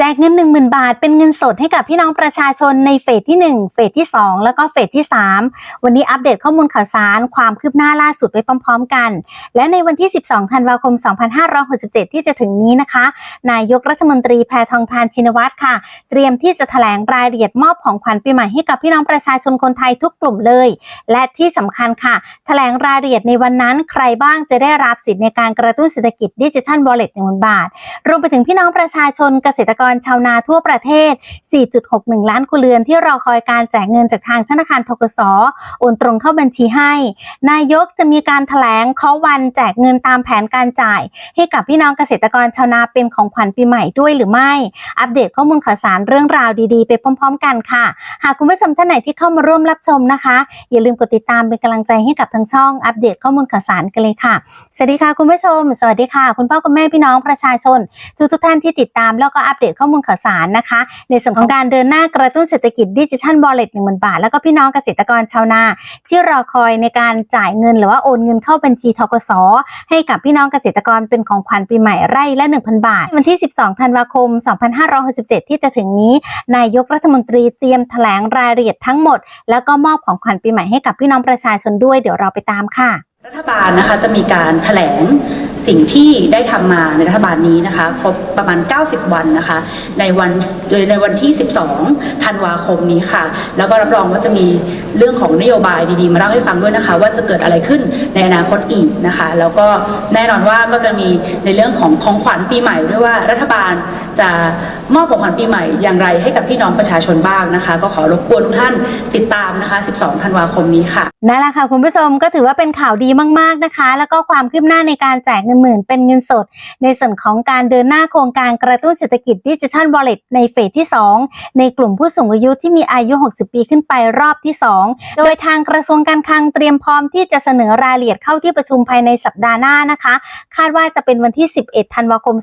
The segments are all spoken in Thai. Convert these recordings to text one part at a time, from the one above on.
แจกเงิน 10,000 บาท เป็นเงินสดให้กับพี่น้องประชาชนในเฟสที่ 1 เฟสที่ 2 แล้วก็เฟสที่ 3 วันนี้อัปเดตข้อมูลข่าวสาร ความคืบหน้าล่าสุดไปพร้อม ๆ กัน และในวันที่ 12 ธันวาคม 2567 ที่จะถึงนี้นะคะ นายกรัฐมนตรีแพทองทานชินวัตรค่ะ เตรียมที่จะแถลงรายละเอียดมอบของขวัญปีใหม่ให้กับพี่น้องประชาชนคนไทยทุกกลุ่มเลย และที่สำคัญค่ะแถลงรายละเอียดในวันนั้น ใครบ้างจะได้รับสิทธิ์ในการกระตุ้นเศรษฐกิจดิจิทัลวอลเล็ต1,000บาท รวมไปถึงพี่น้องประชาชนเกษตรกรชาวนาทั่วประเทศ 4.61 ล้านครัวเรือนที่รอคอยการแจกเงินจากทางธนาคารทกสโอนตรงเข้าบัญชีให้ นายกจะมีการแถลงเคาะวันแจกเงินตามแผนการจ่าย ให้กับพี่น้องเกษตรกรชาวนาเป็นของขวัญปีใหม่ด้วยหรือไม่ อัปเดตข้อมูลข่าวสารเรื่องราวดีๆ ไปพร้อม ๆ กันค่ะ หากคุณผู้ชมท่านไหนที่เข้ามาร่วมรับชมนะคะ อย่าลืมกดติดตามเป็นกำลังใจให้กับทางช่องอัปเดตข้อมูลข่าวสารกันเลยค่ะสวัสดีค่ะคุณผู้ชม สวัสดีค่ะ คุณพ่อคุณแม่พี่น้องประชาชน ทุกทุกท่านที่ติดตามแล้วก็อัปเดตข้อมูลข่าวสารนะคะ ในส่วนของการเดินหน้ากระตุ้นเศรษฐกิจดิจิทัลบอลเลตหนึ่งหมื่นบาท แล้วก็พี่น้องเกษตรกรชาวนา ที่รอคอยในการจ่ายเงินหรือว่าโอนเงินเข้าบัญชีทกสให้กับพี่น้องเกษตรกรเป็นของขวัญปีใหม่ไร่ละ 1,000 บาท วันที่ 12 ธันวาคม 2567 ที่จะถึงนี้ นายกรัฐมนตรีเตรียมแถลงรายละเอียดทั้งหมด แล้วก็มอบของขวัญปีใหม่ให้กับพี่น้องประชาชนด้วย เดี๋ยวเราไปตามค่ะ รัฐบาลนะคะจะมีการแถลง สิ่งที่ได้ทำมาในรัฐบาลนี้นะคะ ครบประมาณ 90 วันนะคะ ในวันในวันที่ 12 ธันวาคมนี้ค่ะ แล้วก็รับรองว่าจะมีเรื่องของนโยบายดีๆ มาเล่าให้ฟังด้วยนะคะ ว่าจะเกิดอะไรขึ้นในอนาคตอีกนะคะ แล้วก็แน่นอนว่าก็จะมีในเรื่องของของขวัญปีใหม่ด้วยว่ารัฐบาลจะมอบของขวัญปีใหม่อย่างไรให้กับพี่น้องประชาชนบ้างนะคะ ก็ขอรบกวนทุกท่านติดตามนะคะ 12 ธันวาคมนี้ค่ะนั่นแหละค่ะคุณผู้ชมก็ถือว่าเป็นข่าวดีมาก ๆนะคะ แล้วก็ความคืบหน้าในการแจกเงินหมื่นเป็นเงินสด ในส่วนของการเดินหน้าโครงการกระตุ้นเศรษฐกิจดิจิทัลวอลเล็ตในเฟสที่ 2 ในกลุ่มผู้สูงอายุที่มีอายุ 60 ปีขึ้นไปรอบที่ 2 โดยทางกระทรวงการคลังเตรียมพร้อมที่จะเสนอรายละเอียดเข้าที่ประชุมภายในสัปดาห์หน้านะคะ คาดว่าจะเป็นวันที่ 11 ธันวาคม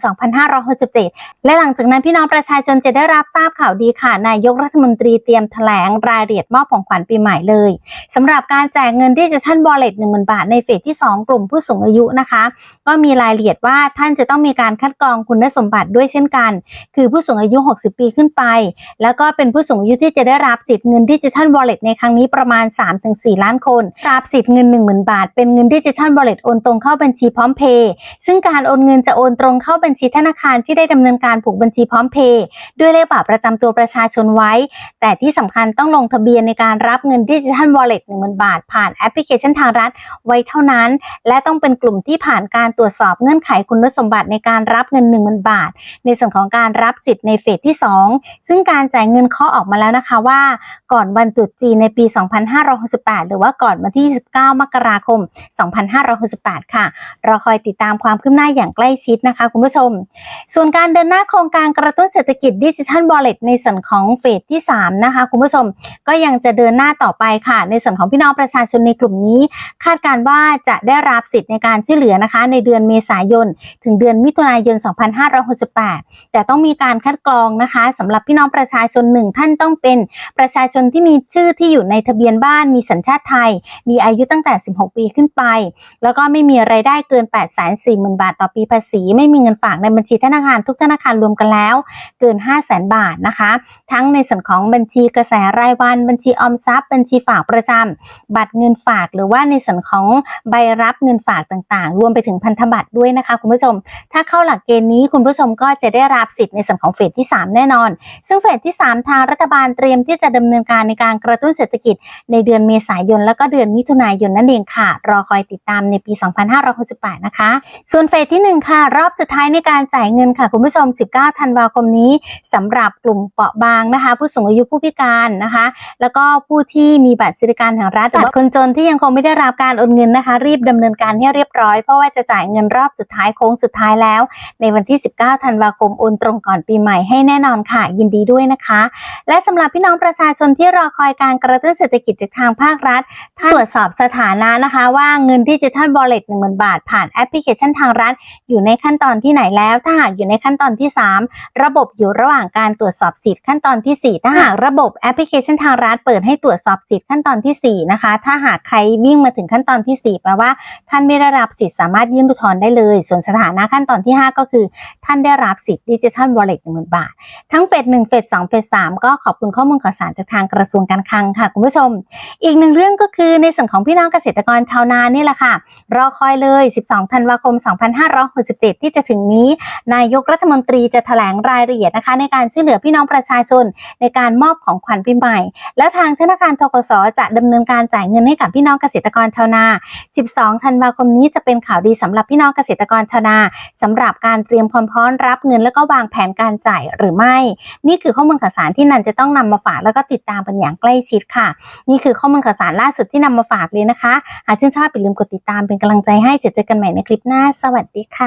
2567 และหลังจากนั้นพี่น้องประชาชนจะได้รับทราบข่าวดีค่ะ นายกรัฐมนตรีเตรียมแถลงรายละเอียดมอบของขวัญปีใหม่เลยสำหรับการแจกเงินดิจิทัลบอลเล็ตหนึ่งหมื่นบาทในเฟสที่ 2 กลุ่มผู้สูงอายุนะคะ ก็มีรายละเอียดว่าท่านจะต้องมีการคัดกรองคุณสมบัติด้วยเช่นกัน คือผู้สูงอายุ 60 ปีขึ้นไป แล้วก็เป็นผู้สูงอายุที่จะได้รับสิทธิ์เงินดิจิทัลบอลเล็ตในครั้งนี้ประมาณ 3-4 ล้านคน รับสิทธิ์เงิน 10,000 บาท เป็นเงินดิจิทัลบอลเล็ตโอนตรงเข้าบัญชีพร้อมเพย์ซึ่งการโอนเงินจะโอนตรงเข้าบัญชีธนาคารที่ได้ดำเนินการผูกบัญชีพร้อมเพย์ด้วยเลขบัตรประจำตัวประชาชนไว้ แต่ที่สำคัญต้องลงทะเบียนในการรับเงินดิจิทัลวอลเล็ตหนึ่งหมื่นบาท ผ่านแอปพลิเคชันทางรัฐไว้เท่านั้น และต้องเป็นกลุ่มที่ผ่านการตรวจวจสอบเงื่อนไขคุณสมบัติในการรับเงิน 1 0,000 บาท ในส่วนของการรับสิทธิ์ในเฟสที่ 2 ซึ่งการจ่ายเงินเคาะออกมาแล้วนะคะว่า ก่อนวันตรุษจีนในปี 2568 หรือว่าก่อนวันที่ 29 มกราคม 2568 ค่ะ เราคอยติดตามความคืบหน้าอย่างใกล้ชิดนะคะ คุณผู้ชม ส่วนการเดินหน้าโครงการกระตุ้นเศรษฐกิจดิจิทัลวอลเลตในส่วนของเฟสที่ 3 นะคะ คุณผู้ชมก็ยังจะเดินหน้าต่อไปค่ะ ในส่วนของพี่น้องประชาชนในกลุ่มนี้ คาดการณ์ว่าจะได้รับสิทธิ์ในการช่วยเหลือนะคะในเดือนเมษายน ถึงเดือนมิถุนายน 2568 แต่ต้องมีการคัดกรองนะคะสำหรับพี่น้องประชาชนหนึ่งท่านต้องเป็นประชาชนที่มีชื่อที่อยู่ในทะเบียนบ้านมีสัญชาติไทย มีอายุตั้งแต่ 16 ปีขึ้นไป แล้วก็ไม่มีรายได้เกิน 8 4 0 0 0 0 บาทต่อปีภาษี ไม่มีเงินฝากในบัญชีธนาคารทุกธนาคารรวมกันแล้วเกิน 5 0 0 0 0 0 บาทนะคะ ทั้งในส่วนของบัญชีกระแสรายวัน บัญชีออมทรัพย์ บัญชีฝากประจำบัตรเงินฝาก หรือว่าในส่วนของใบรับเงินฝากต่างๆ รวมไปถึงพันธบัตรด้วยนะคะคุณผู้ชม ถ้าเข้าหลักเกณฑ์นี้คุณผู้ชมก็จะได้รับสิทธิ์ในส่วนของเฟสที่ 3 แน่นอน ซึ่งเฟสที่ 3 ทางรัฐบาลเตรียมที่จะดำเนินการในการกระตุ้นเศรษฐกิจ ในเดือนเมษายนแล้วก็เดือนมิถุนายนนั่นเองค่ะ รอคอยติดตามในปี 2568 นะคะ ส่วนเฟสที่ 1 ค่ะ รอบสุดท้ายในการจ่ายเงินค่ะคุณผู้ชม 19 ธันวาคมนี้สำหรับกลุ่มเปราะบางนะคะ ผู้สูงอายุผู้พิการนะคะ แล้วก็ผู้ที่มีบัตรสวัสดิการแห่งรัฐหรือว่าคนจนที่ยังคงไม่ได้รับการโอนเงินนะคะ รีบดำเนินการให้เรียบร้อยเพราะว่าจะจ่ายเงินรอบสุดท้ายโค้งสุดท้ายแล้ว ในวันที่ 19 ธันวาคมโอนตรงก่อนปีใหม่ให้แน่นอนค่ะ ยินดีด้วยนะคะ และสำหรับพี่น้องประชาชนที่รอคอยการกระตุ้นเศรษฐกิจจากทางภาครัฐถ้าตรวจสอบสถานะนะคะ ว่าเงินดิจิทัลบอลเลต10,000บาท ผ่านแอปพลิเคชันทางรัฐอยู่ในขั้นตอนที่ไหนแล้ว ถ้าหากอยู่ในขั้นตอนที่ 3 ระบบอยู่ระหว่างการตรวจสอบสิทธิ์ขั้นตอนที่ 4 ถ้าหากระบบแอปพลิเคชันทางรัฐเปิดให้ตรวจสอบสิทธิ์ขั้นตอนที่ 4 นะคะ ถ้าหากใครวิ่งมาถึงขั้นตอนที่ 4 แปลว่าท่านไม่ได้รับสิทธิ์สามารถยื่นอุทธรได้เลย ส่วนสถานะขั้นตอนที่ 5 ก็คือ ท่านได้รับสิทธิ์ดิจิทัลวอลเล็ตหนึ่งหมื่นบาท ทั้งเฟสหนึ่งเฟสสองเฟสสามก็ขอบคุณข้อมูลข่าวสารจากทางกระทรวงการคลังค่ะคุณผู้ชม อีกหนึ่งเรื่องก็คือในส่วนของพี่น้องเกษตรกรชาวนานี่แหละค่ะ รอคอยเลย 12 ธันวาคม 2567 ที่จะถึงนี้ นายกรัฐมนตรีจะแถลงรายละเอียดนะคะ ในการช่วยเหลือพี่น้องประชาชน ในการมอบของขวัญปีใหม่ และทางธนาคารทกสจะดำเนินการจ่ายเงินให้กับพี่น้องเกษตรกรชาวนา 12 ธันวาคมนี้จะเป็นข่าวดีสำหรับพี่น้องเกษตรกรชาวนาสำหรับการเตรียมความพร้อมรับเงินแล้วก็วางแผนการจ่ายหรือไม่ นี่คือข้อมูลข่าวสารที่นันจะต้องนำมาฝากแล้วก็ติดตามเป็นอย่างใกล้ชิดค่ะ นี่คือข้อมูลข่าวสารล่าสุดที่นำมาฝากเลยนะคะหากชื่นชอบอย่าลืมกดติดตามเป็นกำลังใจให้เจอกันใหม่ในคลิปหน้า สวัสดีค่ะ